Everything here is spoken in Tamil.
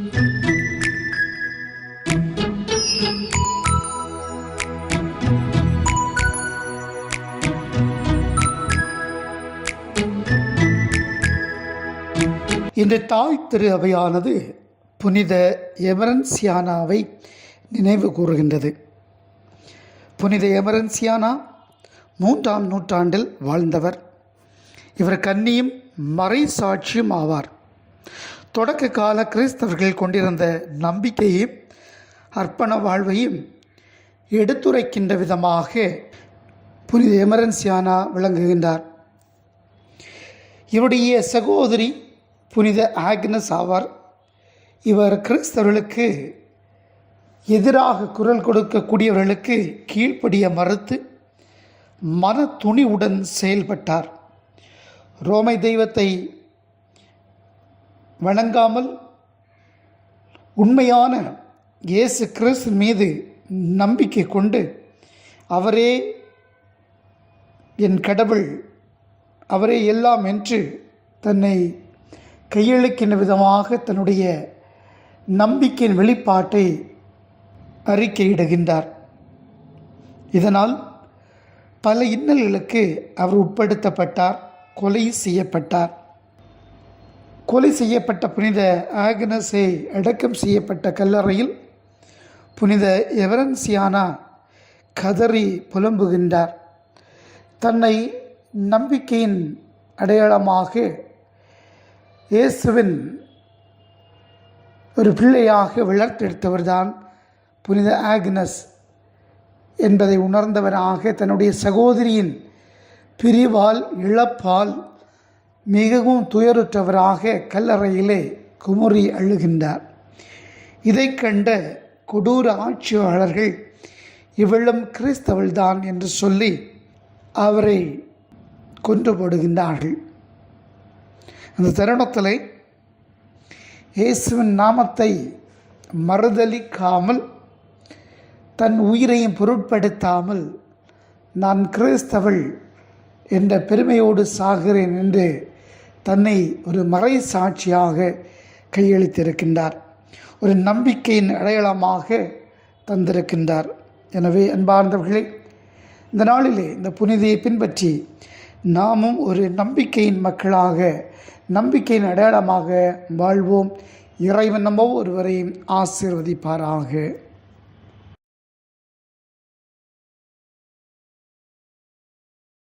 இன்று தாய் திரு அவையானது புனித எமரன்சியானாவை நினைவு கூறுகின்றது. புனித எமரன்சியானா மூன்றாம் நூற்றாண்டில் வாழ்ந்தவர். இவர் கன்னியும் மறை சாட்சியும் ஆவார். தொடக்க கால கிறிஸ்தவர்கள் கொண்டிருந்த நம்பிக்கையும் அர்ப்பண வாழ்வையும் எடுத்துரைக்கின்ற விதமாக புனித எமரன்சியானா விளங்குகின்றார். இவருடைய சகோதரி புனித ஆக்னஸ் ஆவார். இவர் கிறிஸ்தவர்களுக்கு எதிராக குரல் கொடுக்கக்கூடியவர்களுக்கு கீழ்ப்படிய மறுத்து மன துணிவுடன் செயல்பட்டார். ரோமை தெய்வத்தை வணங்காமல் உண்மையான இயேசு கிறிஸ்து மீது நம்பிக்கை கொண்டு அவரே என் கடவுள் அவரே எல்லாம் என்று தன்னை கையெழுக்கின்ற விதமாக தன்னுடைய நம்பிக்கையின் வெளிப்பாட்டை அறிக்கையிடுகின்றார். இதனால் பல இன்னல்களுக்கு அவர் உட்படுத்தப்பட்டார் கொலை செய்யப்பட்டார். கொலை செய்யப்பட்ட புனித ஆக்னஸை அடக்கம் செய்யப்பட்ட கல்லறையில் புனித எவரன்சியானா கதறி புலம்புகின்றார். தன்னை நம்பிக்கையின் அடையாளமாக இயேசுவின் ஒரு பிள்ளையாக வளர்த்தெடுத்தவர்தான் புனித ஆக்னஸ் என்பதை உணர்ந்தவராக தன்னுடைய சகோதரியின் பிரிவால் இழப்பால் மிகவும் துயருற்றவராக கல்லறையிலே குமுறி அழுகின்றார். இதை கண்ட கொடூர ஆட்சியாளர்கள் இவளும் கிறிஸ்தவள்தான் என்று சொல்லி அவரை கொன்று போடுகின்றார்கள். அந்த தருணத்தில் இயேசுவின் நாமத்தை மறுதலிக்காமல் தன் உயிரையும் பொருட்படுத்தாமல் நான் கிறிஸ்தவள் என்ற பெருமையோடு சாகிறேன் என்று தன்னை ஒரு மறை சாட்சியாக கையளித்திருக்கின்றார். ஒரு நம்பிக்கையின் அடையாளமாக தந்திருக்கின்றார். எனவே அன்பார்ந்தவர்களே இந்த நாளிலே இந்த புனிதையை பின்பற்றி நாமும் ஒரு நம்பிக்கையின் மக்களாக நம்பிக்கையின் அடையாளமாக வாழ்வோம். இறைவன் நம்ம ஒருவரையும் ஆசீர்வதிப்பாராக.